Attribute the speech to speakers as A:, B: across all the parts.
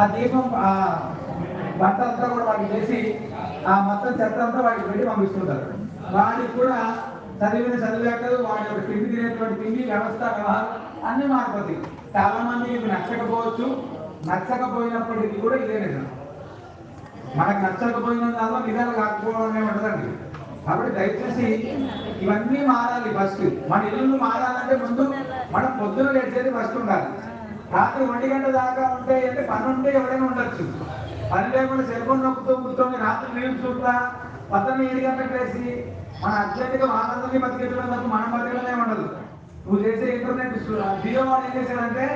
A: ఆ దీపం ఆ బట్ట అంతా కూడా వాడికి చేసి ఆ మొత్తం చెత్త అంతా వాడికి పెట్టి పంపిస్తుంటారు. వాడికి కూడా చదివిన చదివేకలు వాడి యొక్క తిండి తినేటువంటి తిండి వ్యవస్థ వ్యవహారం అన్ని మారిపోతాయి. చాలా మంది ఇవి నచ్చకపోవచ్చు. నచ్చకపోయినప్పటికీ కూడా ఇదే నిజం. మనకు నచ్చకపోయిన దానిలో నిజాలు కాకపోవడమే ఉండదండి. కాబట్టి దయచేసి ఇవన్నీ మారాలి ఫస్ట్. మన ఇల్లు మారాలంటే ముందు మనం పొద్దున లేచేది ఫస్ట్ ఉండాలి. రాత్రి ఒంటి గంట దాకా ఉంటే అంటే పని ఉంటే ఎవరైనా ఉండొచ్చు. పని లేకుండా సెల్ ఫోన్ నొక్కుతూ కూర్చొని రాత్రి నీళ్ళు చూడతా పద్దెనిమిది ఏడు గంటలకు వేసి మన అర్జెంటుగా వాళ్ళందరినీ బతికెట్టడం తప్ప మనం బతకడమే ఉండదు. నువ్వు చేసే ఇంటర్నెట్ జియో వాడు ఏం చేశాడంటే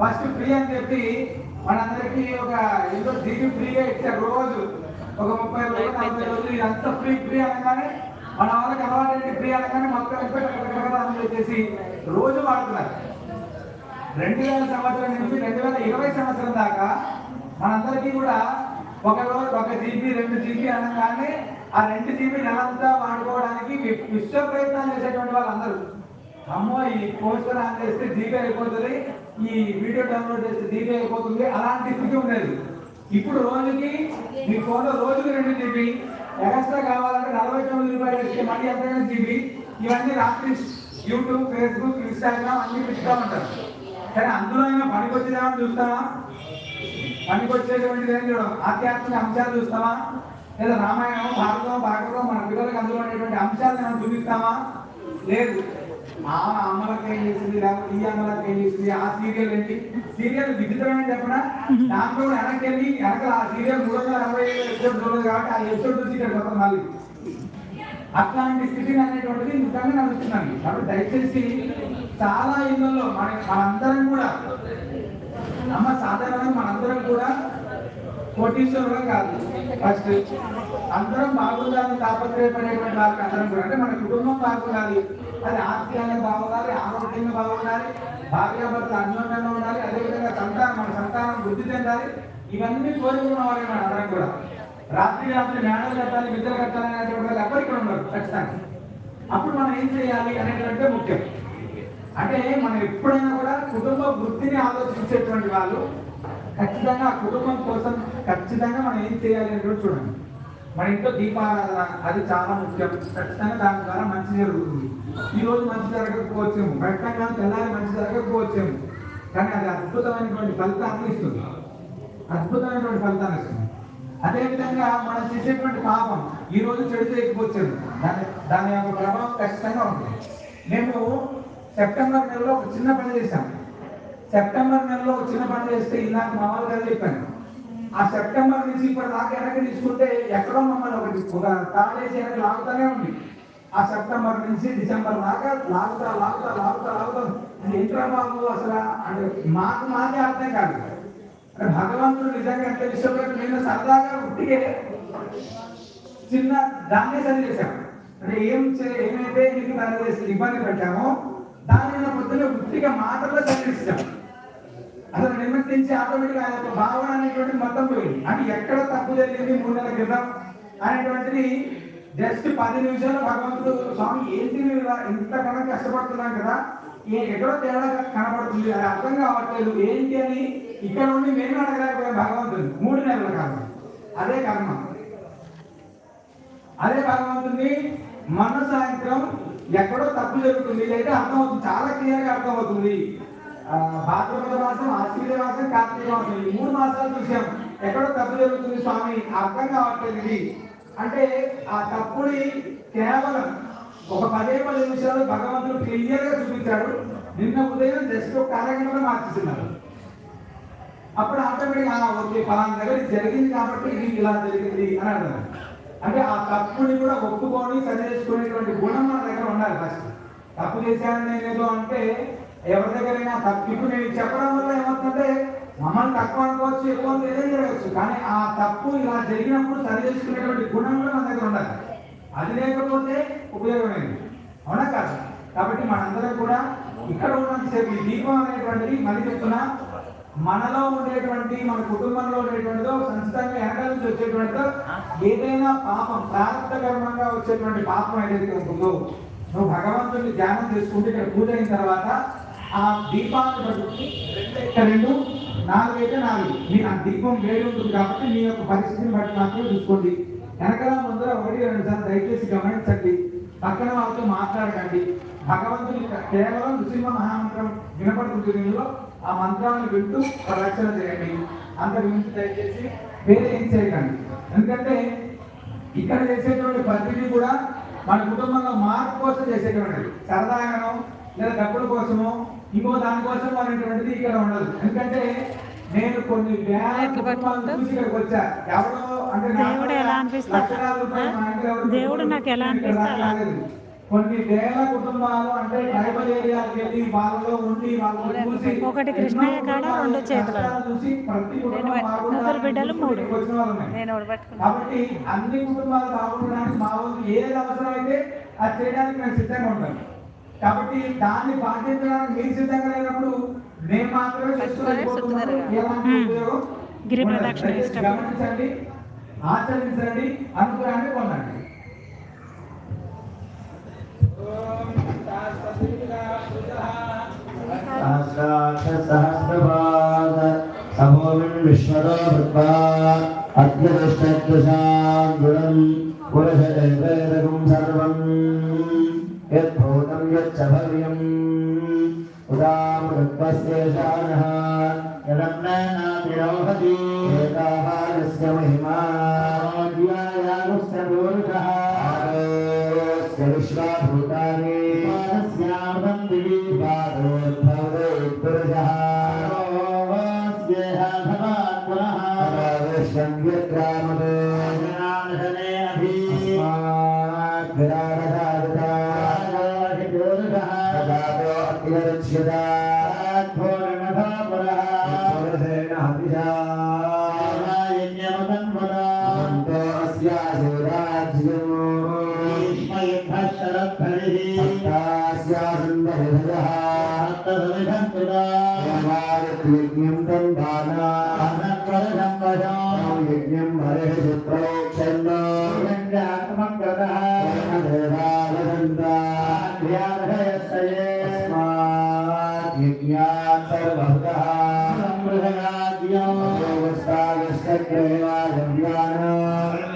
A: ఫస్ట్ ఫ్రీ అని చెప్పి మనందరికీ ఒక ఏదో జీబీ ఫ్రీగా ఇచ్చారు రోజు. ఒక ముప్పై రోజులు నలభై రోజులు ఇదంతా ఫ్రీ ఫ్రీ అనగానే మన వాళ్ళకి అలవాటు ఫ్రీ అనగానే మొత్తం ఎఫెక్ట్ చేసి రోజు వాడుతున్నారు. రెండు వేల సంవత్సరం నుంచి రెండు వేల ఇరవై సంవత్సరం దాకా మనందరికీ కూడా ఒక రోజు ఒక జీబీ రెండు జీబీ అనగానే ఆ రెండు జీబీ నెలంతా వాడుకోవడానికి విశ్వ ప్రయత్నాలు చేసేటువంటి వాళ్ళందరూ. అమ్మో ఈ పోస్టర్ ఆన్ చేస్తే జీబీ అయిపోతుంది ఈ వీడియో డౌన్లోడ్ చేస్తే జీబీ అయిపోతుంది అలాంటి స్థితి ఉండేది. ఇప్పుడు రోజుకి మీ ఫోన్లో రోజుకి రెండు జీబీ ఎక్స్ట్రా కావాలంటే నలభై తొమ్మిది రూపాయలు ఇస్తే మళ్ళీ ఎంతైనా జీబీ ఇవన్నీ రాత్రి యూట్యూబ్ ఫేస్బుక్ ఇన్స్టాగ్రామ్ అన్ని పెట్టుకోమంటారు. కానీ అందులో అయినా పనికొచ్చేదేమని చూస్తావా? పనికొచ్చేటువంటిది ఏం చూడవు. ఆధ్యాత్మిక అంశాలు చూస్తావా? లేదా రామాయణం భారతం భాగవతం మన పిల్లలకు అందులో ఉండేటువంటి అంశాలను మనం చూపిస్తామా లేదు. ఆ అమ్మలకు ఏం చేసింది? లేకపోతే ఈ అమ్మలకు ఏం చేసింది? ఆ సీరియల్ ఏంటి? సీరియల్ విచిత్రమైన చెప్పడా దాంట్లో కూడా వెనక్కి వెళ్ళి వెనక ఆ సీరియల్ మూడు వందల అరవై ఏడు ఎపిసోడ్ చూడదు కాబట్టి ఆ ఎపిసోడ్ చూసి ఇక్కడ కొత్త మళ్ళీ. అట్లాంటి స్థితిని అనేటువంటిది నిజంగా నడుస్తున్నాను కాబట్టి దయచేసి చాలా ఇళ్ళలో మన మనందరం కూడా అమ్మ సాధారణంగా మనందరం కూడా కోటీశ్వరులు కాదు. ఫస్ట్ అందరం బాగుండాలని తాపత్రయపడేటువంటి వాళ్ళకి అందరం కూడా. అంటే మన కుటుంబం బాగుండాలి అది ఆత్మీయంగా బాగుండాలి ఆరోగ్యంగా బాగుండాలి భార్యాభర్త అన్యోన్యంగా ఉండాలి అదేవిధంగా సంతానం మన సంతానం వృద్ధి చెందాలి. ఇవన్నీ కోరుకున్న వాళ్ళే మన అందరం కూడా. రాత్రి రాత్రి మేడలు కట్టాలి విద్యలు కట్టాలి అనేటువంటి వాళ్ళు ఎవరు ఇక్కడ ఉండరు ఖచ్చితంగా. అప్పుడు మనం ఏం చేయాలి అనేటువంటి ముఖ్యం. అంటే మనం ఎప్పుడైనా కూడా కుటుంబ వృత్తిని ఆలోచించేటువంటి వాళ్ళు ఖచ్చితంగా ఆ కుటుంబం కోసం ఖచ్చితంగా మనం ఏం చేయాలి అని చూడండి. మన ఇంట్లో దీపారాధన అది చాలా ముఖ్యం. ఖచ్చితంగా దాని ద్వారా మంచి జరుగుతుంది ఈ రోజు మంచి జరగకపోవచ్చేమో. ఖచ్చితంగా తెల్లారి మంచి జరగకపోవచ్చేమో. కానీ అది అద్భుతమైనటువంటి ఫలితాన్ని ఇస్తుంది. అద్భుతమైనటువంటి ఫలితాన్ని ఇస్తుంది. అదేవిధంగా మనం చేసేటువంటి పాపం ఈ రోజు చెడు చేయకపోవచ్చేమో. దాని దాని యొక్క ప్రభావం ఖచ్చితంగా ఉంటుంది. మేము సెప్టెంబర్ నెలలో ఒక చిన్న పని చేశాం. సెప్టెంబర్ నెలలో ఒక చిన్న పని చేస్తే ఇలా మా వాళ్ళు గారు చెప్పాను ఆ సెప్టెంబర్ నుంచి ఇప్పటి దాకా వెనక తీసుకుంటే ఎక్కడో మమ్మల్ని ఒకటి ఒక తాళేసి వెనక లాగుతూనే ఉంది. ఆ సెప్టెంబర్ నుంచి డిసెంబర్ దాకా లాగుతా లాగుతా లాగుతా లాగుతా. అది ఏంట్రా బాబు అసలు అంటే మాకు మాకే అర్థం కాదు. అంటే భగవంతుడు నిజంగా ఎంత విషయంలో నేను సరదాగా ఉట్టిగే చిన్న దాన్నే చదివేశాం అంటే ఏం ఏమైతే నీకు దాని చేసి ఇబ్బంది పెట్టామో దాని మీద పొద్దున్న వృత్తిగా మాటల్లో చదివిస్తాం అసలు నిమర్శించి ఆటోమేటిక్ ఆయన యొక్క భావన అనేటువంటి మొత్తం పోయింది. అంటే ఎక్కడ తప్పు జరిగింది మూడు నెలల క్రితం అనేటువంటిది జస్ట్ పది నిమిషాలు భగవంతుడు స్వామి ఏంటి ఇంతకన్నా కష్టపడుతున్నాం కదా? ఏ ఎక్కడో తేడా కనబడుతుంది అది అర్థం కావట్లేదు. ఏంటి అని ఇక్కడ ఉండి మేము అడగలేకపోయాం భగవంతుడు మూడు నెలల కాలం. అదే కర్మ. అదే భగవంతుడిని మన సాయంత్రం ఎక్కడో తప్పు జరుగుతుంది లేదా అర్థమవుతుంది చాలా క్లియర్గా అర్థమవుతుంది ఆ, భాద్రపద మాసం ఆశ్వీజ మాసం కార్తీక మాసం ఈ మూడు మాసాలు చూసాం. ఎక్కడో తప్పు జరుగుతుంది స్వామి అర్థం కావట్లేదు ఇది. అంటే ఆ తప్పుని కేవలం ఒక పదే పది నిమిషాలు భగవంతుడు క్లియర్గా చూపించాడు. నిన్న ఉదయం జస్ట్ ఒక అరగంటలో మార్చేస్తున్నారు. అప్పుడు ఆటోమేటిక్ ఓకే పలానా దగ్గర జరిగింది కాబట్టి ఇది ఇలా జరిగింది అని అర్థం. అంటే ఆ తప్పుని కూడా ఒప్పుకొని సరి చేసుకునేటువంటి చెప్పాలి ఫస్ట్ తప్పు చేశాను నేనేదో అంటే ఎవరి దగ్గరైనా తప్పు ఇప్పుడు నేను చెప్పడం వల్ల ఏమవుతుందంటే మమ్మల్ని తక్కువ అనుకోవచ్చు ఎక్కువ తెలియజేయవచ్చు కానీ ఆ తప్పు ఇలా జరిగినప్పుడు సరి చేసుకునేటువంటి గుణం కూడా మన దగ్గర ఉండాలి అది లేకపోతే ఉపయోగమైంది అవునా కాదు? కాబట్టి మనందరం కూడా ఇక్కడ ఉన్నంతసేపు ఈ దీపం అనేటువంటిది మళ్ళీ చెప్తున్నా. మనలో ఉండేటువంటి మన కుటుంబంలో ఉండేటువంటిదో సంస్థంగా వెనకాల నుంచి వచ్చేటువంటిదో ఏదైనా పాపం ప్రారంభ కర్మంగా వచ్చేటువంటి పాపం ఏదైతే ఉంటుందో నువ్వు భగవంతుడిని ధ్యానం చేసుకుంటే ఇక్కడ పూజ అయిన తర్వాత ఆ దీపాన్ని పట్టుకుని రెండు నాలుగు అయితే నాలుగు. మీ ఆ దీపం వేడి ఉంటుంది కాబట్టి మీ యొక్క పరిస్థితిని బట్టి మాత్రమే చూసుకోండి. వెనకాల ముందర ఒకటి రెండు సార్లు దయచేసి గమనించండి. పక్కన వాళ్ళతో మాట్లాడకండి. భగవంతుని కేవలం నృసింహ మహామంత్రం వినపడుతుంది దీనిలో ఆ మంత్రాన్ని వింటూ రక్షణ చేయండి. అంత గురించి దయచేసి వేరే ఏం చేయకండి. ఎందుకంటే ఇక్కడ చేసేటువంటి పద్ధతి కూడా మన కుటుంబంలో మార్పు కోసం చేసేటువంటిది. సరదాగానో లేదా డబ్బుల కోసమో ఇంకో దానికోసం అనేటువంటిది ఇక్కడ ఉండదు. ఎందుకంటే నేను కొన్ని ఇక్కడికి వచ్చా. ఎవరో అంటే
B: దేవుడు ఎలా దేవుడు నాకు ఎలా?
A: రాలేదు. కొన్ని వేల కుటుంబాలు అంటే ట్రైబల్ ఏరియాకి వెళ్ళి వాళ్ళలో ఉండి చూసి
B: ఒకటి కృష్ణయ్య కాడ, రెండు చేతులు.
A: చూసి ప్రతి కుటుంబం
B: బిడ్డలు, మూడు.
A: వాళ్ళు.
C: నేను
A: కాబట్టి అన్ని కుటుంబాలు బాగుండడానికి మా వంతు ఏది అవసరమైతే అది చేయడానికి మేము సిద్ధంగా ఉంటాం కాబట్టి దాన్ని పాటించడానికి మీరు సిద్ధంగా లేనప్పుడు మేము మాత్రమే చేస్తూ వెళ్ళిపోతున్నప్పుడు ఎలాంటి
B: మ్మ్.
A: ఉపయోగం
B: గిరి
A: ఉండదు.
B: ప్రదక్షిణ
A: దయచేసి
B: ఇష్టం.
A: గమనించండి ఆచరించండి అనుగ్రహాన్ని పొందండి
D: सहस्राक्षसहस्रपाद समोमिन् विश्वतो भृत्वा अद्यदुष्टदृशां गुणम् पुरुष एवेदकं सर्वम् यद्भूतं यच्च भव्यम् उदामृत्वस्येषानः यदन्नातिरोहति एकाहारस्य महिमा यद्रामदो ज्ञानधने अभि अस्मात् विराडधारिता यज्ञं हरेः प्रोक्षन्न अस्मात् यज्ञात् सर्वभूतः अस्मात् यज्ञात्